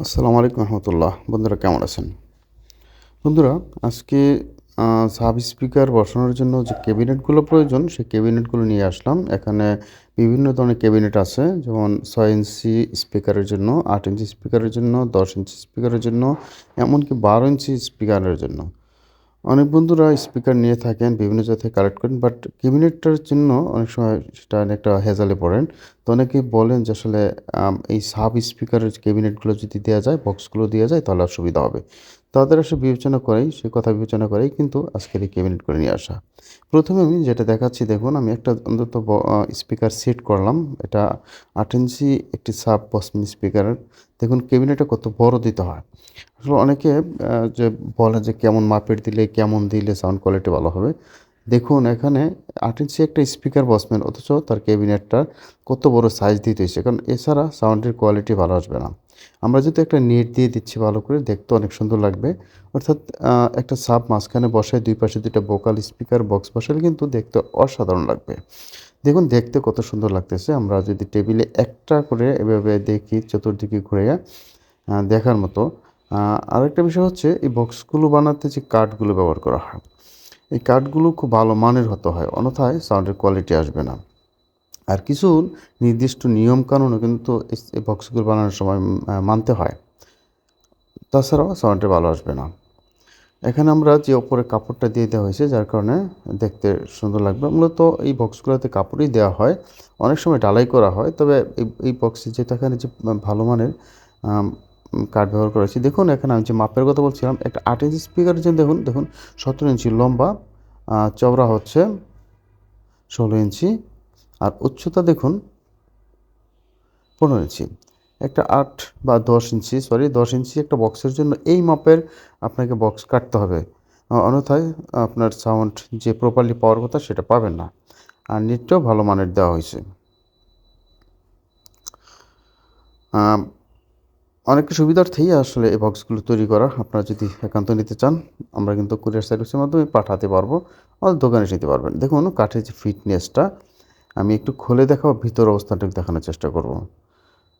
আসসালামু আলাইকুম রহমতুল্লাহ। বন্ধুরা, কেমন আছেন? বন্ধুরা, আজকে সাব স্পিকার বসানোর জন্য যে ক্যাবিনেটগুলো প্রয়োজন, সেই ক্যাবিনেটগুলো নিয়ে আসলাম। এখানে বিভিন্ন ধরনের ক্যাবিনেট আছে, যেমন ছয় ইঞ্চি স্পিকারের জন্য, আট ইঞ্চি স্পিকারের জন্য, দশ ইঞ্চি স্পিকারের জন্য, এমনকি বারো ইঞ্চি স্পিকারের জন্য। অনেক বন্ধুরা স্পিকার নিয়ে থাকেন, বিভিন্ন জায়গায় কালেক্ট করেন বাট ক্যাবিনেটটার জন্য অনেক সময় সেটা অনেকটা হেজালে পড়েন। তো অনেকেই বলেন যে আসলে এই সাব স্পিকারের ক্যাবিনেটগুলো যদি দেওয়া যায় বক্সগুলো দেওয়া যায়, তাহলে সুবিধা হবে। তাদের আসলে বিবেচনা করেই, সে কথা বিবেচনা করেই কিন্তু আজকের এই ক্যাবিনেট করে নিয়ে আসা। প্রথমে আমি যেটা দেখাচ্ছি, দেখুন, আমি একটা অন্তত স্পিকার সেট করলাম। এটা আট ইঞ্চি একটি সাব বসমিন স্পিকার দেখুন ক্যাবিনেটটা কত বড় দিতে হয়। আসলে অনেকে যে বলে যে কেমন মাপের দিলে, কেমন দিলে সাউন্ড কোয়ালিটি ভালো হবে। দেখুন, এখানে আট ইঞ্চি একটা স্পিকার বসবেন অথচ তার ক্যাবিনেটটা কত বড় সাইজ দিতে হয়েছে। কারণ এছাড়া সাউন্ডের কোয়ালিটি ভালো আসবে না। আমরা যদি একটা নেট দিয়ে দিচ্ছি ভালো করে, দেখতে অনেক সুন্দর লাগবে। অর্থাৎ একটা সাব মাঝখানে বসায়, দুই পাশে দুইটা বোকাল স্পিকার বক্স বসালে কিন্তু দেখতে অসাধারণ লাগবে। দেখুন, দেখতে কত সুন্দর লাগতেছে। আমরা যদি টেবিলে একটা করে এভাবে দেখি, চতুর্দিকে ঘুরে দেখার মতো। আরেকটা বিষয় হচ্ছে, এই বক্সগুলো বানাতে যে কাঠগুলো ব্যবহার করা হয়, এই কাঠগুলো খুব ভালো মানের হতে হয়, অন্যথায় সাউন্ডের কোয়ালিটি আসবে না। আর কিছু নির্দিষ্ট নিয়ম কানুনও কিন্তু এই- বক্সগুলো বানানোর সময় মানতে হয়। তাছাড়াও সাউন্ডে ভালো আসবে না। এখানে আমরা যে ওপরে কাপড়টা দিয়ে দেওয়া হয়েছে, যার কারণে দেখতে সুন্দর লাগবে। মূলত এই বক্সগুলোতে কাপড়ই দেওয়া হয়। অনেক সময় ডালাই করা হয়, তবে এই বক্সে যেটা এখানে যে ভালো মানের কাঠ ব্যবহার করেছি দেখুন এখানে আমি যে মাপের কথা বলছিলাম, একটা আট ইঞ্চি স্পিকারের জন্য দেখুন দেখুন, সতেরো ইঞ্চি লম্বা চওড়া হচ্ছে, ষোলো ইঞ্চি আর উচ্চতা দেখুন পনেরো ইঞ্চি। একটা আট বা দশ ইঞ্চি সরি দশ ইঞ্চি একটা বক্সের জন্য এই মাপের আপনাকে বক্স কাটতে হবে। অন্যথায় আপনার সাউন্ড যে প্রপারলি পাওয়ার কথা সেটা পাবেন না। আর নেটটাও ভালো মানের দেওয়া হয়েছে। অনেকটা সুবিধার্থেই আসলে এই বক্সগুলো তৈরি করা। আপনারা যদি একান্ত নিতে চান, আমরা কিন্তু কুরিয়ার সার্ভিসের মাধ্যমে পাঠাতে পারব। আমাদের দোকানে নিতে পারবেন। দেখুন, কাঠের যে ফিটনেসটা আমি একটু খুলে দেখাবো, ভিতর অবস্থাটা দেখানোর চেষ্টা করব।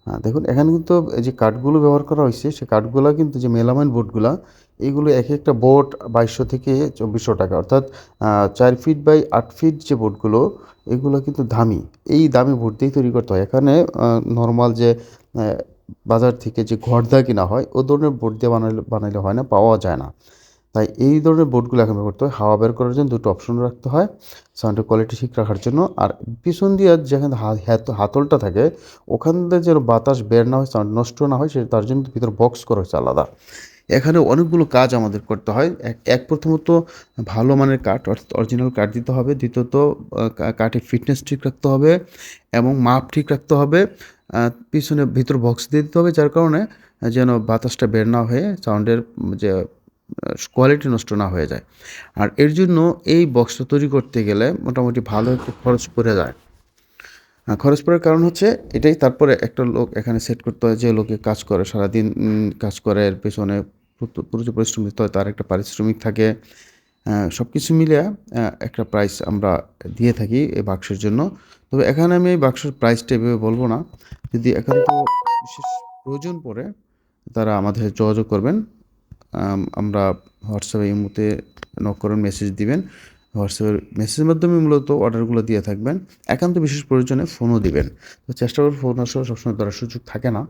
হ্যাঁ দেখুন, এখানে কিন্তু যে কাঠগুলো ব্যবহার করা হয়েছে সেই কাঠগুলো কিন্তু যে মেলামাইন বোর্ডগুলো এইগুলো এক একটা বোর্ড বাইশশো থেকে চব্বিশশো টাকা, অর্থাৎ চার ফিট বাই আট ফিট যে বোর্ডগুলো, এগুলো কিন্তু দামি। এই দামি বোর্ড দিয়েই তৈরি করতে হয়। এখানে নর্মাল যে বাজার থেকে যে ঘরদা কিনা হয়, ও ধরনের বোর্ড দিয়ে বানাইলে বানাইলে হয় না, পাওয়া যায় না। তাই এই ধরনের বোর্ডগুলো এখন ব্যবহার করতে হয়। হাওয়া বের করার জন্য দুটো অপশন রাখতে হয় সাউন্ডের কোয়ালিটি ঠিক রাখার জন্য। আর পিছন দিয়ে যেখানে হাতলটা থাকে, ওখান থেকে যেন বাতাস বের না হয় সাউন্ড নষ্ট না হয়, সেটা তার জন্য ভিতরে বক্স করা হয়েছে আলাদা। এখানে অনেকগুলো কাজ আমাদের করতে হয়। এক এক প্রথমত ভালো মানের কাঠ, অর্থাৎ অরিজিনাল কাঠ দিতে হবে। দ্বিতীয়ত কাঠের ফিটনেস ঠিক রাখতে হবে এবং মাপ ঠিক রাখতে হবে। পিছনে ভিতর বক্স দিয়ে দিতে হবে, যার কারণে যেন বাতাসটা বের না হয়ে সাউন্ডের যে কোয়ালিটি নষ্ট না হয়ে যায়। আর এর জন্য এই বক্সটা তৈরি করতে গেলে মোটামুটি ভালো একটু খরচ পড়ে যায়। খরচ পড়ার কারণ হচ্ছে এটাই তারপরে একটা লোক এখানে সেট করতে হয় যে লোকে কাজ করে সারাদিন কাজ করে এর পেছনে প্রচুর পরিশ্রম দিতে হয় তার একটা পারিশ্রমিক থাকে। সব কিছু আহ, একটা প্রাইস আমরা দিয়ে থাকি এই বাক্সের জন্য। তবে এখানে আমি এই বাক্সের প্রাইসটা এভাবে বলব না। যদি একান্ত বিশেষ প্রয়োজন পড়ে তারা আমাদের যোগাযোগ করবেন। আমরা হোয়াটসঅ্যাপে এই মুহূর্তে নক করেন মেসেজ দিবেন। হোয়াটসঅ্যাপের মেসেজের মাধ্যমে মূলত অর্ডারগুলো দিয়ে থাকবেন। একান্ত বিশেষ প্রয়োজনে ফোনও দিবেন। তো চেষ্টা করব ফোন আসার, সবসময় ধরার সুযোগ থাকে না।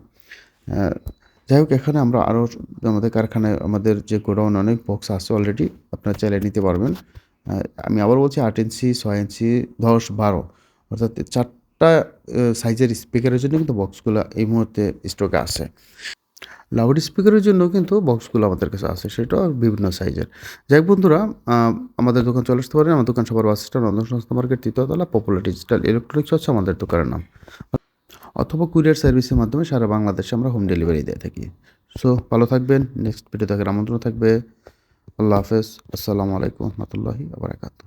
যাই হোক, এখানে আমরা আরও আমাদের কারখানায়, আমাদের যে গোডাউন অনেক বক্স আছে অলরেডি আপনারা চাইলে নিতে পারবেন। আমি আবার বলছি আট ইঞ্চি, ছয় ইঞ্চি, দশ, বারো। অর্থাৎ চারটা সাইজের স্পিকারের জন্য কিন্তু বক্সগুলো এই মুহূর্তে স্টকে আছে। লাউড স্পিকারের জন্য কিন্তু বক্সগুলো আমাদের কাছে আছে সেটা বিভিন্ন সাইজের যাই বন্ধুরা আমাদের দোকান চলে আসতে পারেন। আমার দোকান সবার বাস স্ট্যান্ড অন্ধ সংস্থা, মার্কেট, তৃতীয়তলা পপুলার ডিজিটাল ইলেকট্রনিক্স হচ্ছে আমাদের দোকানের নাম। অথবা কুরিয়ার সার্ভিসের মাধ্যমে সারা বাংলাদেশে আমরা হোম ডেলিভারি দিয়ে থাকি। সো ভালো থাকবেন। নেক্সট ভিডিও দেখার আমন্ত্রণ থাকবে। আল্লাহ হাফেজ। আসসালামু আলাইকুম রহমতুল্লাহি আবরাকাতু